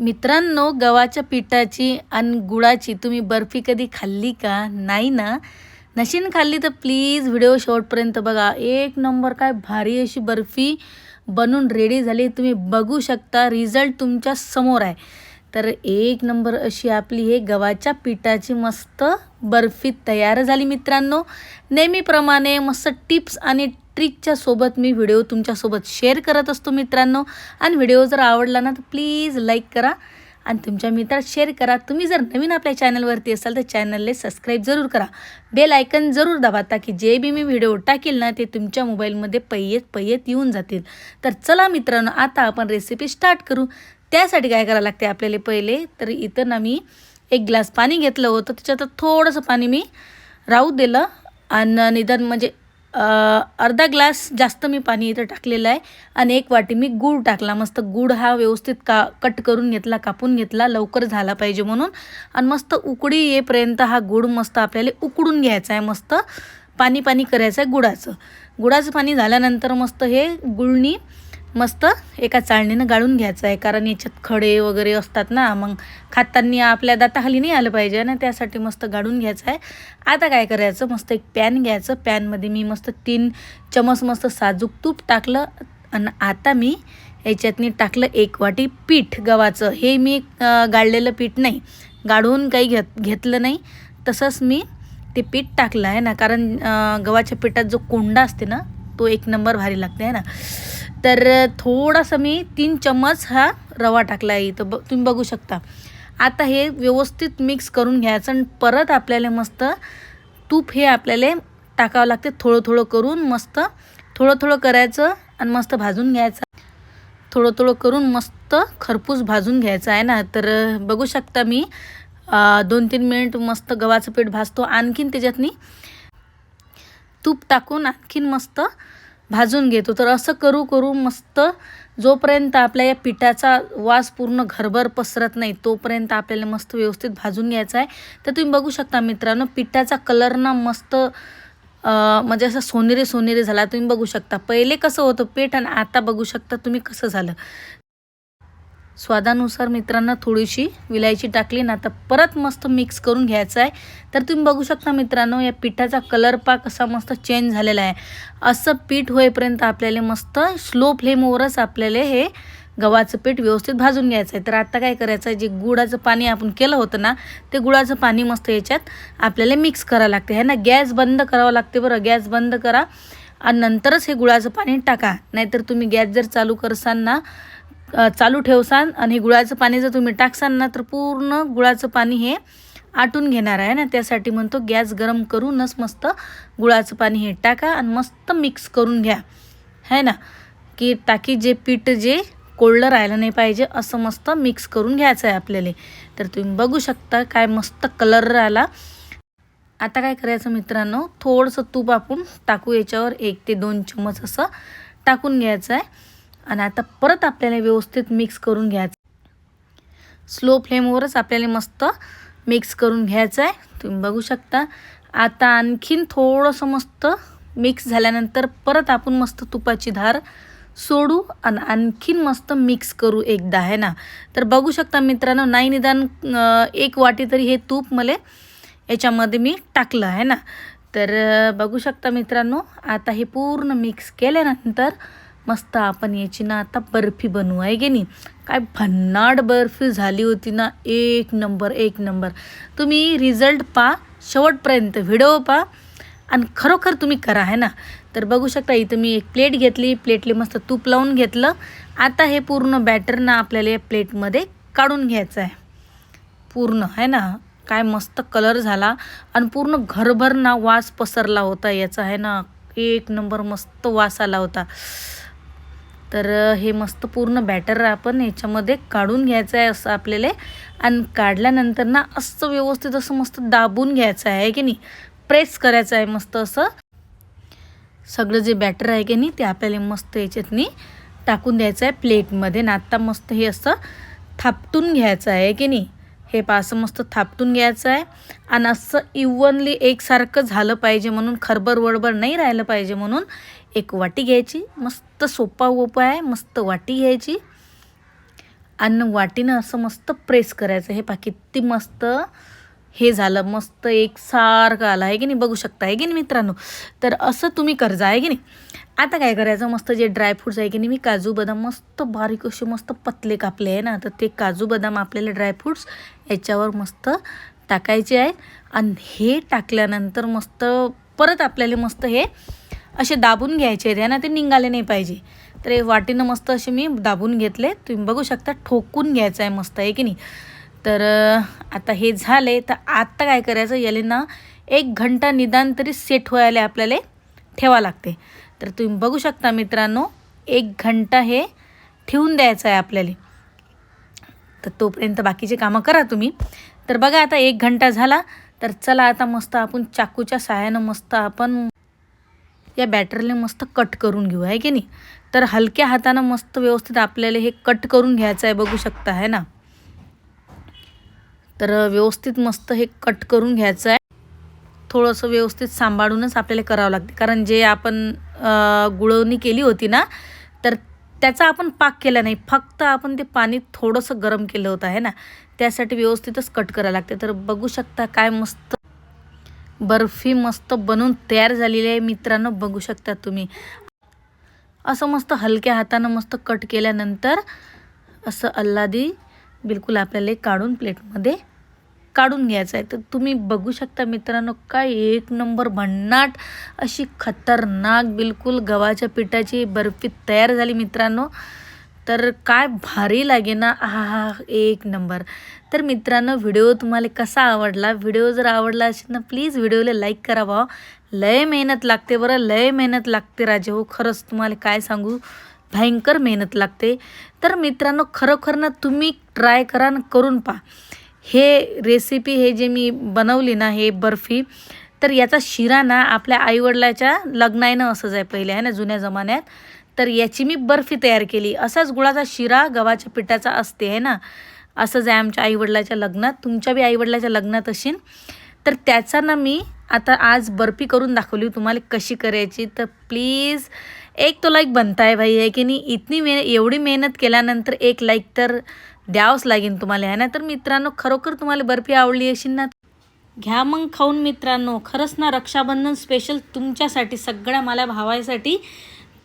मित्रांनो गव्हाच्या पिठाची आणि गुळाची तुम्ही बर्फी कधी खाल्ली का? नाही ना? नशीन खाल्ली तर प्लीज व्हिडिओ शॉर्टपर्यंत बघा. एक नंबर काय भारी अशी बर्फी बनून रेडी झाली. तुम्ही बघू शकता रिझल्ट तुमच्यासमोर आहे. तर एक नंबर अशी आपली हे गव्हाच्या पिठाची मस्त बर्फी तयार झाली मित्रांनो. नेहमीप्रमाणे मस्त टिप्स आणि ट्रिकच्या सोबत मी व्हिडिओ तुमच्यासोबत शेअर करत असतो मित्रांनो. आणि व्हिडिओ जर आवडला ना तर प्लीज लाईक करा. आणि तुमच्या मित्रात शेअर करा. तुम्ही जर नवीन आपल्या चॅनलवरती असाल तर चॅनलला सबस्क्राईब जरूर करा. बेल आयकन जरूर दाबा ताकी जे बी मी व्हिडिओ टाकेल ना ते तुमच्या मोबाईलमध्ये पय्यत पय्यत येऊन जातील. तर चला मित्रांनो आता आपण रेसिपी स्टार्ट करू. त्यासाठी काय करावं लागते आपल्याला पहिले? तर इथं ना मी एक ग्लास पाणी घेतलं होतं. त्याच्यात थोडंसं पाणी मी राहू दिलं. आणि निदान म्हणजे अर्धा ग्लास जास्त मी पाणी इथं टाकलेलं आहे आणि एक वाटी मी गूळ टाकला. मस्त गूळ हा व्यवस्थित का कट करून घेतला कापून घेतला लवकर झाला पाहिजे म्हणून. आणि मस्त उकडी येईपर्यंत हा गूळ मस्त आपल्याला उकडून घ्यायचा आहे मस्त. पाणी पाणी करायचं आहे गुळाचं. गुळाचं पाणी झाल्यानंतर मस्त हे गुळणी मस्त एका चाळणीनं गाळून घ्यायचं आहे कारण याच्यात खडे वगैरे असतात ना मग खाताना आपल्या दाताखाली नाही आलं पाहिजे ना त्यासाठी मस्त गाळून घ्यायचं आहे. आता काय करायचं मस्त एक पॅन घ्यायचं पॅनमध्ये मी मस्त तीन चमच मस्त साजूक तूप टाकलं आणि आता मी याच्यातनी टाकलं एक वाटी पीठ गव्हाचं. हे मी गाळलेलं पीठ नाही गाळून काही घेत घेतलं नाही. तसंच मी ते पीठ टाकलं आहे ना कारण गव्हाच्या पिठात जो कोंडा असते ना तो एक नंबर भारी लागते आहे ना. तर थोडासा मी तीन चम्मच हा रवा टाकला आहे इथं. ब तुम्ही बघू शकता. आता हे व्यवस्थित मिक्स करून घ्यायचं आणि परत आपल्याला मस्त तूप हे आपल्याला टाकावं लागते. थोडं थोडं करून मस्त थोडं थोडं करायचं आणि मस्त भाजून घ्यायचं. थोडं थोडं करून मस्त खरपूस भाजून घ्यायचं आहे ना. तर बघू शकता मी दोन तीन मिनिट मस्त गव्हाचं पीठ भाजतो. आणखीन त्याच्यातनी तूप टाकून आणखीन मस्त भाजून घेतो. तर असं करू करू मस्त जोपर्यंत आपल्या या पिठाचा वास पूर्ण घरभर पसरत नाही तोपर्यंत आपल्याला मस्त व्यवस्थित भाजून घ्यायचा आहे. तर तुम्ही बघू शकता मित्रांनो पिठाचा कलर ना मस्त म्हणजे असं सोनेरी सोनेरी झाला. तुम्ही बघू शकता. पहिले कसं होतं पीठ आणि आता बघू शकता तुम्ही कसं झालं. स्वादानुसार मित्रांनो थोडीशी विलायची टाकली ना तर परत मस्त मिक्स करून घ्यायचं आहे. तर तुम्ही बघू शकता मित्रांनो या पिठाचा कलर पाक असा मस्त चेंज झालेला आहे. असं पीठ होईपर्यंत आपल्याला मस्त स्लो फ्लेमवरच आपल्याला हे गव्हाचं पीठ व्यवस्थित भाजून घ्यायचं आहे. तर आता काय करायचं आहे जे गुळाचं पाणी आपण केलं होतं ना ते गुळाचं पाणी मस्त याच्यात आपल्याला मिक्स करावं लागते. है ना गॅस बंद करावं लागते बरं. गॅस बंद करा आणि नंतरच हे गुळाचं पाणी टाका. नाहीतर तुम्ही गॅस जर चालू करसान ना चालू ठेवसान आणि गुळाचं पाणी जर तुम्ही टाकसान ना तर पूर्ण गुळाचं पाणी हे आटून घेणार आहे ना. त्यासाठी म्हणतो गॅस गरम करूनच मस्त गुळाचं पाणी हे टाका आणि मस्त मिक्स करून घ्या. है ना? की टाकी जे पीठ जे कोल्डं राहिलं नाही पाहिजे असं मस्त मिक्स करून घ्यायचं आहे आपल्याला. तर तुम्ही बघू शकता काय मस्त कलर राहिला. आता काय करायचं मित्रांनो? थोडंसं तूप आपण टाकू याच्यावर एक ते दोन चम्मच असं टाकून घ्यायचं आहे. आणि आता परत आपल्याला व्यवस्थित मिक्स करून घ्यायचं. स्लो फ्लेमवरच आपल्याला मस्त मिक्स करून घ्यायचं आहे. तुम्ही बघू शकता. आता आणखीन थोडंसं मस्त मिक्स झाल्यानंतर परत आपण मस्त तुपाची धार सोडू आणि आणखीन मस्त मिक्स करू एकदा आहे ना? तर बघू शकता मित्रांनो नाही निदान एक वाटी तरी हे तूप मला याच्यामध्ये मी टाकलं आहे ना? तर बघू शकता मित्रांनो आता हे पूर्ण मिक्स केल्यानंतर मस्त आपण याची ना आता बर्फी बनवू आहे की नाही? काय भन्नाट बर्फी झाली होती ना एक नंबर एक नंबर. तुम्ही रिझल्ट पा शेवटपर्यंत व्हिडिओ पा आणि खरोखर तुम्ही करा आहे ना? तर बघू शकता इथं मी एक प्लेट घेतली प्लेटले मस्त तूप लावून घेतलं. आता हे पूर्ण बॅटर ना आपल्याला या प्लेटमध्ये काढून घ्यायचं आहे. पूर्ण आहे ना? काय मस्त कलर झाला. आणि पूर्ण घरभर ना वास पसरला होता याचा आहे ना? एक नंबर मस्त वास आला होता. तर हे मस्त पूर्ण बॅटर आपण याच्यामध्ये काढून घ्यायचं आहे असं आपल्याला. आणि काढल्यानंतर ना असं व्यवस्थित असं मस्त दाबून घ्यायचं आहे की नाही? प्रेस करायचं आहे मस्त असं. सगळं जे बॅटर आहे की नाही ते आपल्याला मस्त याच्यातनी टाकून द्यायचं आहे प्लेटमध्ये आणि आत्ता मस्त हे असं थापटून घ्यायचं आहे की नाही? हे पहा असं मस्त थापटून घ्यायचं आहे. आणि असं इवनली एकसारखं झालं पाहिजे म्हणून खरबर वडबर नाही राहिलं पाहिजे म्हणून एक वाटी घ्यायची. मस्त सोपा ओपा आहे मस्त वाटी घ्यायची. आणि वाटीनं असं मस्त प्रेस करायचं. हे पा किती मस्त हे झालं. मस्त एकसारखं आलं. आहे की नाही? बघू शकता. आहे की नाही मित्रांनो? तर असं तुम्ही कर्जा. आहे की नाही? आता काय करायचं? मस्त जे ड्रायफ्रूट्स आहे की नाही मी काजू बदाम मस्त बारीक असे मस्त पतले कापले आहे ना. तर ते काजू बदाम आपल्याला ड्रायफ्रूट्स याच्यावर मस्त टाकायचे आहे. आणि हे टाकल्यानंतर मस्त परत आपल्याला मस्त हे असे दाबून घ्यायचे आहेत. ना ते निघाले नाही पाहिजे. तर हे वाटीनं मस्त असे मी दाबून घेतले. तुम्ही बघू शकता ठोकून घ्यायचं आहे मस्त आहे की नाही? तर आता हे झाले. तर आत्ता काय करायचं? याला ना एक घंटा निदान तरी सेट व्हायला आपल्याला ठेवा लागते. तर तुम्ही बघू शकता मित्रांनो एक घंटा हे ठेवून द्यायचं आहे आपल्याला. तर तोपर्यंत बाकीचे कामं करा तुम्ही. तर बघा आता एक घंटा झाला तर चला आता मस्त आपण चाकूच्या सहाय्यानं मस्त आपण या बॅटरला मस्त कट करून घेऊ आहे की नाही? तर हलक्या हातानं मस्त व्यवस्थित आपल्याला हे कट करून घ्यायचं आहे बघू शकता आहे ना? तर व्यवस्थित मस्त हे कट करून घ्यायचं आहे. थोडंसं व्यवस्थित सांभाळूनच आपल्याला करावं लागते. कारण जे आपण गुळवणी केली होती ना तर त्याचा आपण पाक केला नाही. फक्त आपण ते पाणी थोडंसं गरम केलं होतं आहे ना? त्यासाठी व्यवस्थितच कट करावं लागते. तर बघू शकता काय मस्त बर्फी मस्त बनवून तयार झालेली आहे मित्रांनो. बघू शकता तुम्ही. असं मस्त हलक्या हातानं मस्त कट केल्यानंतर असं अल्लादी बिलकुल आपल्याला काढून प्लेटमध्ये काढून घ्यायचं आहे. तर तुम्ही बघू शकता मित्रांनो काय एक नंबर भन्नाट अशी खतरनाक बिलकुल गव्हाच्या पिठाची बर्फी तयार झाली मित्रांनो. तर काय भारी लागे ना? हा हा एक नंबर. तर मित्रांनो व्हिडिओ तुम्हाला कसा आवडला? व्हिडिओ जर आवडला असेल ना प्लीज व्हिडिओला लाईक करा भाव. लय मेहनत लागते बरं लय मेहनत लागते राजे. हो खरंच तुम्हाला काय सांगू? भयंकर मेहनत लागते. तर मित्रांनो खरोखर ना तुम्ही ट्राय करा ना करून पहा. हे रेसिपी हे जे मी बनवली ना हे बर्फी तर याचा शिरा ना आपल्या आईवडिलाच्या लग्नानं असंच आहे पहिले आहे ना जुन्या जमान्यात. तर याची मी बर्फी तयार केली. असाच गुळाचा शिरा गव्हाच्या पिठाचा असते आहे ना. असंच आहे आमच्या आईवडिलाच्या लग्नात तुमच्या बी आईवडिलाच्या लग्नात असेल तर त्याचा ना मी आता आज बर्फी करून दाखवली तुम्हाला कशी करायची? तर प्लीज एक तो लाईक बनताय भाई आहे की नाही? इतनी मे एवढी मेहनत केल्यानंतर एक लाईक तर द्यावंच लागेल तुम्हाला ह्या ना? तर मित्रांनो खरोखर तुम्हाला बर्फी आवडली असेल ना? घ्या मग खाऊन मित्रांनो. खरंच ना रक्षाबंधन स्पेशल तुमच्यासाठी सगळ्या मला भावायसाठी.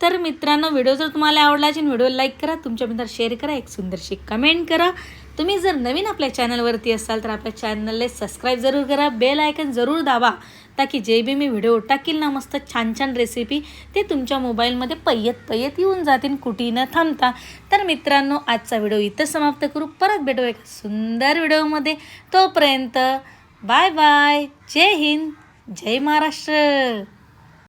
तर मित्रांनो व्हिडिओ जर तुम्हाला आवडला असेल व्हिडिओ लाईक करा. तुमच्या मित्रांना शेअर करा. एक सुंदरशी कमेंट करा. तुम्ही जर नवीन आपल्या चॅनलवरती असाल तर आपल्या चॅनलला सबस्क्राईब जरूर करा बेल आयकन जरूर दाबा ताकी जे बी मी व्हिडिओ टाकील ना मस्त छान छान रेसिपी ते तुमच्या मोबाईलमध्ये पयत पयत येऊन जातील कुठेही न थांबता. तर मित्रांनो आजचा व्हिडिओ इथं समाप्त करू. परत भेटू एका सुंदर व्हिडिओमध्ये. तोपर्यंत बाय बाय. जय हिंद. जय महाराष्ट्र.